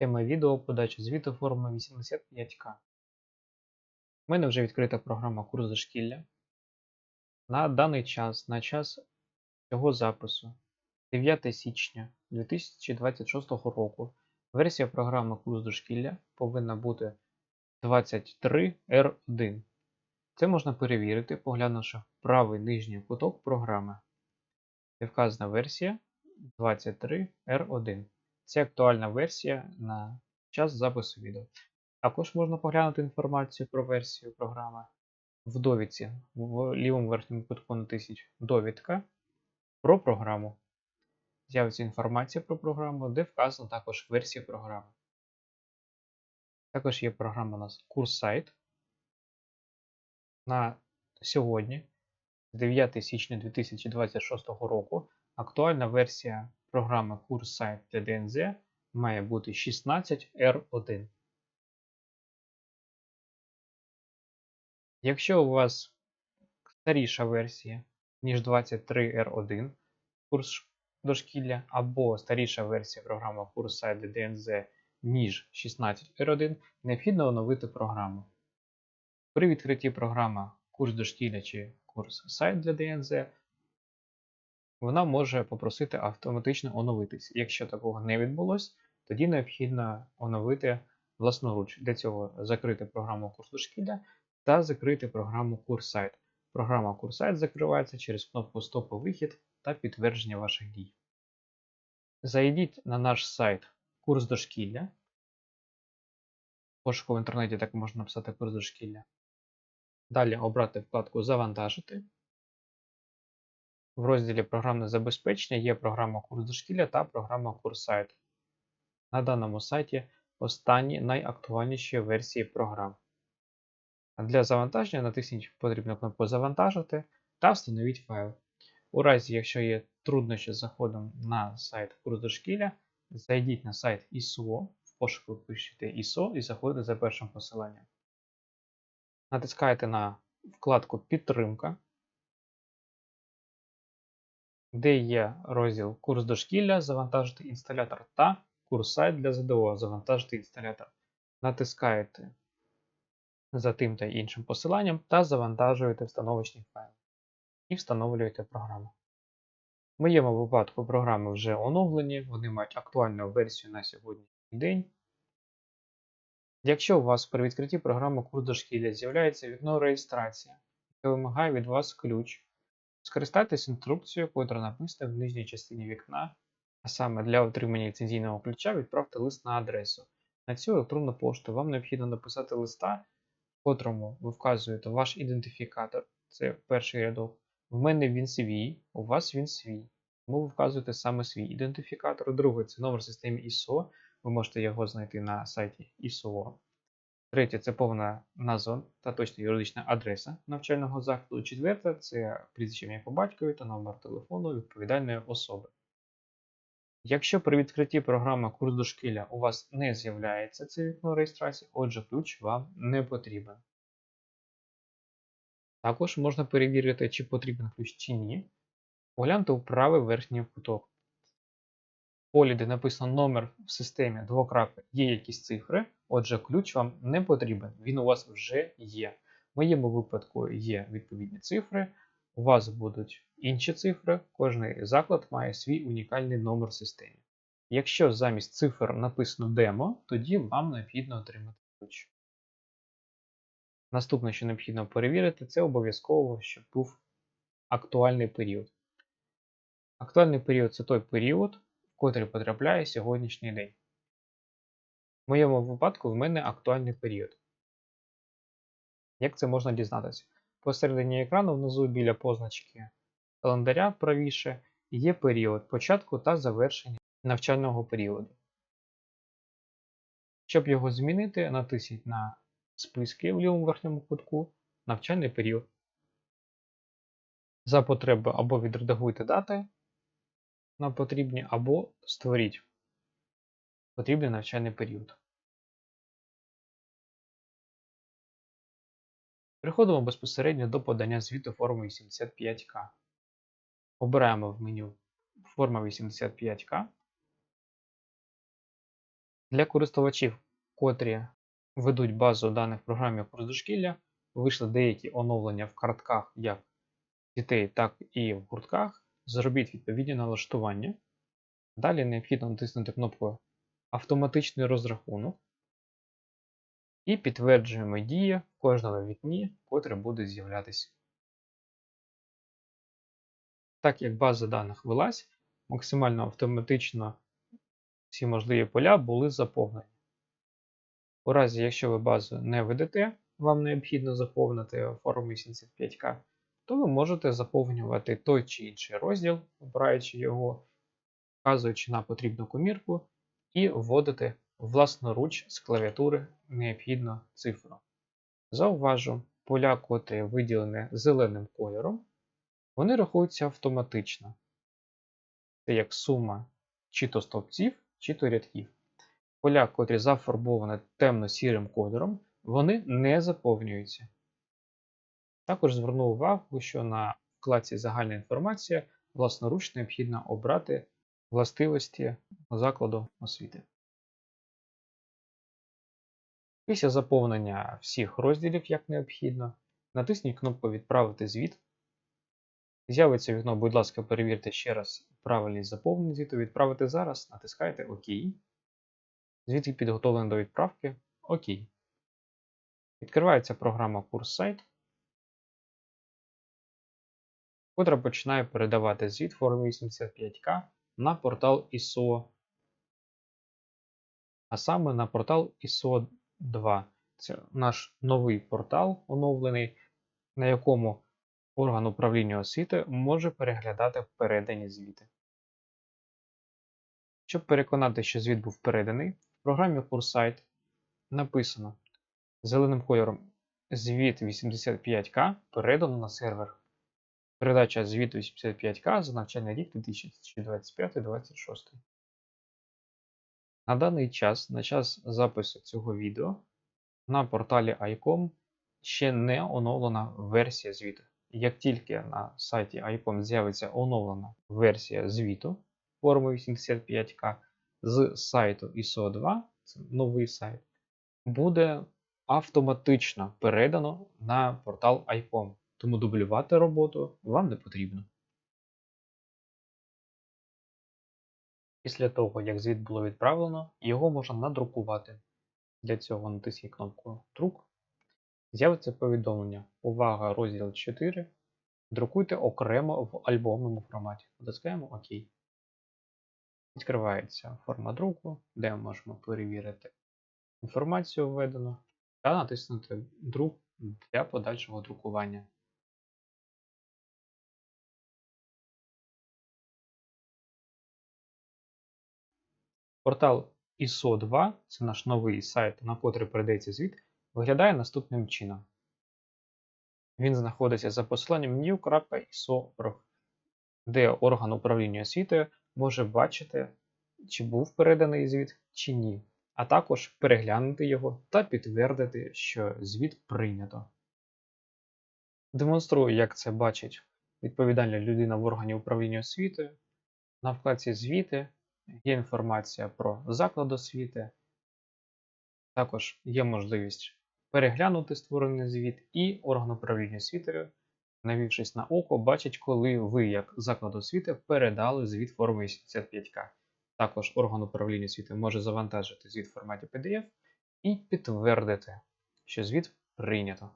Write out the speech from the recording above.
Тема відео подача звіту форми 85К. У мене вже відкрита програма курс дошкілля. На даний час, на час цього запису, 9 січня 2026 року, версія програми курс дошкілля повинна бути 23R1. Це можна перевірити, поглянувши в правий нижній куток програми. Де вказана версія 23R1. Це актуальна версія на час запису відео. Також можна поглянути інформацію про версію програми в довідці. В лівому верхньому кутку натисніть Довідка про програму. З'явиться інформація про програму, де вказана також версія програми. Також є програма у нас курс сайт. На сьогодні, 9 січня 2026 року, актуальна версія програми курс сайт для ДНЗ має бути 16R1. Якщо у вас старіша версія, ніж 23R1 курс дошкілля, або старіша версія програми курс сайт для ДНЗ, ніж 16R1, необхідно оновити програму. При відкритті програми курс дошкілля чи курс сайт для ДНЗ вона може попросити автоматично оновитись. Якщо такого не відбулось, тоді необхідно оновити власноруч. Для цього закрити програму курс дошкілля та закрити програму курс сайт. Програма курс сайт закривається через кнопку Стоп вихід та підтвердження ваших дій. Зайдіть на наш сайт курс дошкілля. Пошуку в інтернеті так можна написати курс дошкілля. Далі обрати вкладку Завантажити. В розділі Програмне забезпечення є програма курс дошкілля та програма курс сайт. На даному сайті останні найактуальніші версії програм. Для завантаження натисніть потрібну кнопку Завантажити та встановіть файл. У разі, якщо є труднощі з заходом на сайт курс дошкілля, зайдіть на сайт ISO, в пошуку пишіть ISO і заходите за першим посиланням. Натискаєте на вкладку Підтримка, де є розділ Курс дошкілля, завантажити інсталятор та курс сайт для ЗДО, завантажити інсталятор. Натискаєте за тим та іншим посиланням та завантажуєте встановочний файл. І встановлюєте програму. В моєму випадку програми вже оновлені, вони мають актуальну версію на сьогоднішній день. Якщо у вас при відкритті програми курс дошкілля з'являється вікно реєстрація, яке вимагає від вас ключ, скористайтесь інструкцією, котра написана в нижній частині вікна, а саме для отримання ліцензійного ключа відправте лист на адресу. На цю електронну пошту вам необхідно написати листа, в котрому ви вказуєте ваш ідентифікатор, це перший рядок. В мене він свій, у вас він свій. Тому ви вказуєте саме свій ідентифікатор. Другий це номер системи ISO. Ви можете його знайти на сайті ISO. Третє це повна назва та точна юридична адреса навчального закладу. Четверте це прізвище ім'я по батькові та номер телефону відповідальної особи. Якщо при відкритті програми курс дошкілля у вас не з'являється це вікно реєстрації, отже, ключ вам не потрібен. Також можна перевірити, чи потрібен ключ чи ні. Погляньте у правий верхній куток. Полі, де написано номер в системі двокрапки, є якісь цифри, отже, ключ вам не потрібен, він у вас вже є. В моєму випадку є відповідні цифри, у вас будуть інші цифри, кожний заклад має свій унікальний номер в системі. Якщо замість цифр написано демо, тоді вам необхідно отримати ключ. Наступне, що необхідно перевірити, це обов'язково, щоб був актуальний період. Актуальний період це той період, котрий потрапляє сьогоднішній день. В моєму випадку в мене актуальний період. Як це можна дізнатися? Посередині екрану внизу біля позначки календаря правіше є період початку та завершення навчального періоду. Щоб його змінити, натисніть на списки в лівому верхньому кутку навчальний період. За потреби або відредагуйте дати на потрібні, або створіть потрібний навчальний період. Переходимо безпосередньо до подання звіту форми 85К. Обираємо в меню форма 85К. Для користувачів, котрі ведуть базу даних в програмі курс дошкілля, вийшли деякі оновлення в картках як дітей, так і в гуртках. Зробіть відповідні налаштування. Далі необхідно натиснути кнопку Автоматичний розрахунок і підтверджуємо дії в кожному вікні, котре буде з'являтися. Так як база даних велась, максимально автоматично всі можливі поля були заповнені. У разі, якщо ви базу не ведете, вам необхідно заповнити форму 85К, то ви можете заповнювати той чи інший розділ, обираючи його, вказуючи на потрібну комірку, і вводити власноруч з клавіатури необхідну цифру. Зауважу, поля, котрі виділені зеленим кольором, вони рахуються автоматично. Це як сума чи то стовпців, чи то рядків. Поля, котрі зафарбовані темно-сірим кольором, вони не заповнюються. Також зверну увагу, що на вкладці Загальна інформація власноруч необхідно обрати властивості закладу освіти. Після заповнення всіх розділів, як необхідно, натисніть кнопку Відправити звіт. З'явиться вікно, будь ласка, перевірте ще раз правильність заповнення звіту. Відправити зараз, натискайте ОК. Звіт підготовлений до відправки ОК. Відкривається програма Курс сайт, котра починає передавати звіт форми 85К на портал ISO, а саме на портал ISO 2. Це наш новий портал оновлений, на якому орган управління освіти може переглядати передані звіти. Щоб переконати, що звіт був переданий, в програмі CourseSite написано зеленим кольором звіт 85К передано на сервер. Передача звіту 85К за навчальний рік 2025-2026. На даний час, на час запису цього відео, на порталі ICOM ще не оновлена версія звіту. Як тільки на сайті ICOM з'явиться оновлена версія звіту форми 85К з сайту ISO 2, це новий сайт, буде автоматично передано на портал ICOM, тому дублювати роботу вам не потрібно. Після того, як звіт було відправлено, його можна надрукувати. Для цього натисніть кнопку Друк. З'явиться повідомлення Увага, розділ 4. Друкуйте окремо в альбомному форматі. Натискаємо ОК. Відкривається форма друку, де ми можемо перевірити інформацію введену та натиснути Друк для подальшого друкування. Портал ISO 2 це наш новий сайт, на котрий передається звіт, виглядає наступним чином. Він знаходиться за посиланням new.iso.org, де орган управління освітою може бачити, чи був переданий звіт, чи ні, а також переглянути його та підтвердити, що звіт прийнято. Демонструю, як це бачить відповідальна людина в органі управління освітою. На вкладці Звіти є інформація про заклад освіти. Також є можливість переглянути створений звіт, і орган управління освітою, навівшись на око, бачить, коли ви, як заклад освіти, передали звіт форми 85К. Також орган управління освіти може завантажити звіт в форматі PDF і підтвердити, що звіт прийнято.